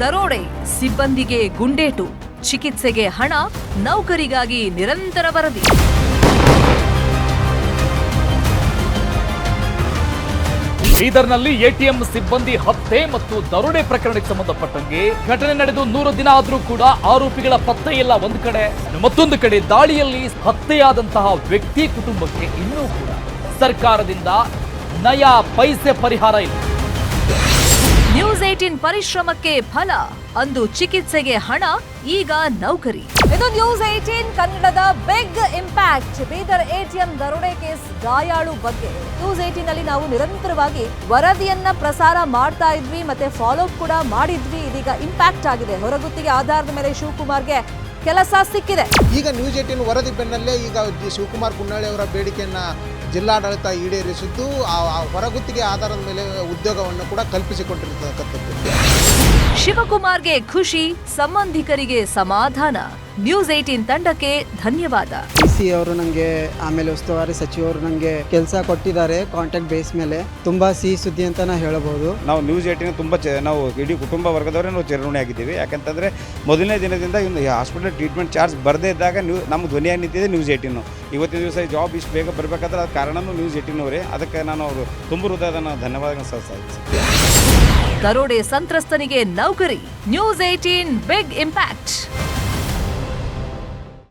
ದರೋಡೆ, ಸಿಬ್ಬಂದಿಗೆ ಗುಂಡೇಟು, ಚಿಕಿತ್ಸೆಗೆ ಹಣ, ನೌಕರಿಗಾಗಿ ನಿರಂತರ ವರದಿ. ಬೀದರ್ನಲ್ಲಿ ಎಟಿಎಂ ಸಿಬ್ಬಂದಿ ಹತ್ಯೆ ಮತ್ತು ದರೋಡೆ ಪ್ರಕರಣಕ್ಕೆ ಸಂಬಂಧಪಟ್ಟಂಗೆ ಘಟನೆ ನಡೆದು ನೂರು ದಿನ ಆದರೂ ಕೂಡ ಆರೋಪಿಗಳ ಪತ್ತೆ ಇಲ್ಲ ಒಂದು ಕಡೆ. ಮತ್ತೊಂದು ಕಡೆ ದಾಳಿಯಲ್ಲಿ ಹತ್ಯೆಯಾದಂತಹ ವ್ಯಕ್ತಿ ಕುಟುಂಬಕ್ಕೆ ಇನ್ನೂ ಕೂಡ ಸರ್ಕಾರದಿಂದ ನಯಾ ಪೈಸೆ ಪರಿಹಾರ ಇಲ್ಲ. ನ್ಯೂಸ್ ಏಟೀನ್ ಪರಿಶ್ರಮಕ್ಕೆ ಫಲ, ಅಂದು ಚಿಕಿತ್ಸೆಗೆ ಹಣ, ಈಗ ನೌಕರಿ. ಇದು ನ್ಯೂಸ್ ಏಟೀನ್ ಕನ್ನಡದ ಬಿಗ್ ಇಂಪ್ಯಾಕ್ಟ್. ಬೀದರ್ ಎಟಿಎಂ ದರೋಡೆ ಕೇಸ್ ಗಾಯಾಳು ಬಗ್ಗೆ. ನ್ಯೂಸ್ ಏಟೀನ್ ಅಲ್ಲಿ ನಾವು ನಿರಂತರವಾಗಿ ವರದಿಯನ್ನ ಪ್ರಸಾರ ಮಾಡ್ತಾ ಇದ್ವಿ ಮತ್ತೆ ಫಾಲೋ ಕೂಡ ಮಾಡಿದ್ವಿ. ಇದೀಗ ಇಂಪ್ಯಾಕ್ಟ್ ಆಗಿದೆ. ಹೊರಗುತ್ತಿಗೆ ಆಧಾರದ ಮೇಲೆ ಶಿವಕುಮಾರ್ಗೆ ಕೆಲಸ ಸಿಕ್ಕಿದೆ. ಈಗ ನ್ಯೂಸ್ ಏಟಿನ್ ವರದಿ ಬೆನ್ನಲ್ಲೇ ಈಗ ಶಿವಕುಮಾರ್ ಕುನ್ನಾಳಿ ಅವರ ಬೇಡಿಕೆಯನ್ನ ಜಿಲ್ಲಾಡಳಿತ ಈಡೇರಿಸಿದ್ದು, ಆ ಹೊರಗುತ್ತಿಗೆ ಆಧಾರದ ಮೇಲೆ ಉದ್ಯೋಗವನ್ನು ಕೂಡ ಕಲ್ಪಿಸಿಕೊಂಡಿರತಕ್ಕಂಥದ್ದು ಶಿವಕುಮಾರ್ಗೆ ಖುಷಿ, ಸಂಬಂಧಿಕರಿಗೆ ಸಮಾಧಾನ. ನ್ಯೂಸ್ ಏಟೀನ್ ತಂಡಕ್ಕೆ ಧನ್ಯವಾದ. ಸಿ ಅವರು ನನಗೆ ಆಮೇಲೆ ಉಸ್ತುವಾರಿ ಸಚಿವರು ನನಗೆ ಕೆಲಸ ಕೊಟ್ಟಿದ್ದಾರೆ ಕಾಂಟ್ಯಾಕ್ಟ್ ಬೇಸ್ ಮೇಲೆ. ತುಂಬಾ ಸಿಹಿ ಸುದ್ದಿ ಅಂತ ನಾ ಹೇಳಬಹುದು ನಾವು ನ್ಯೂಸ್ ಏಟಿನ ತುಂಬ ನಾವು ಇಡೀ ಕುಟುಂಬ ವರ್ಗದವರೇ ನಾವು ಚಿರಋಣಿ ಆಗಿದ್ದೀವಿ. ಯಾಕಂತಂದರೆ ಮೊದಲನೇ ದಿನದಿಂದ ಇನ್ನು ಹಾಸ್ಪಿಟಲ್ ಟ್ರೀಟ್ಮೆಂಟ್ ಚಾರ್ಜ್ ಬರದೇ ಇದ್ದಾಗ ನ್ಯೂ ನಮ್ಮ ಧ್ವನಿಯಾಗಿ ನಿಂತಿದೆ ನ್ಯೂಸ್ ಏಟಿನ್ನು ಇವತ್ತಿನ ದಿವಸ ಜಾಬ್ ಇಷ್ಟು ಬೇಗ ಬರಬೇಕಾದ್ರೆ ಅದು ಕಾರಣನೂ ನ್ಯೂಸ್ ಏಟಿನವರೇ ಅದಕ್ಕೆ ನಾನು ಅವರು ತುಂಬ ಹೃದಯದ ನಾನು ಧನ್ಯವಾದಗಳನ್ನು ಸಲ್ಲಿಸ್ತೀನಿ ದರೋಡೆ ಸಂತ್ರಸ್ತನಿಗೆ ನೌಕರಿ. News eighteen big impact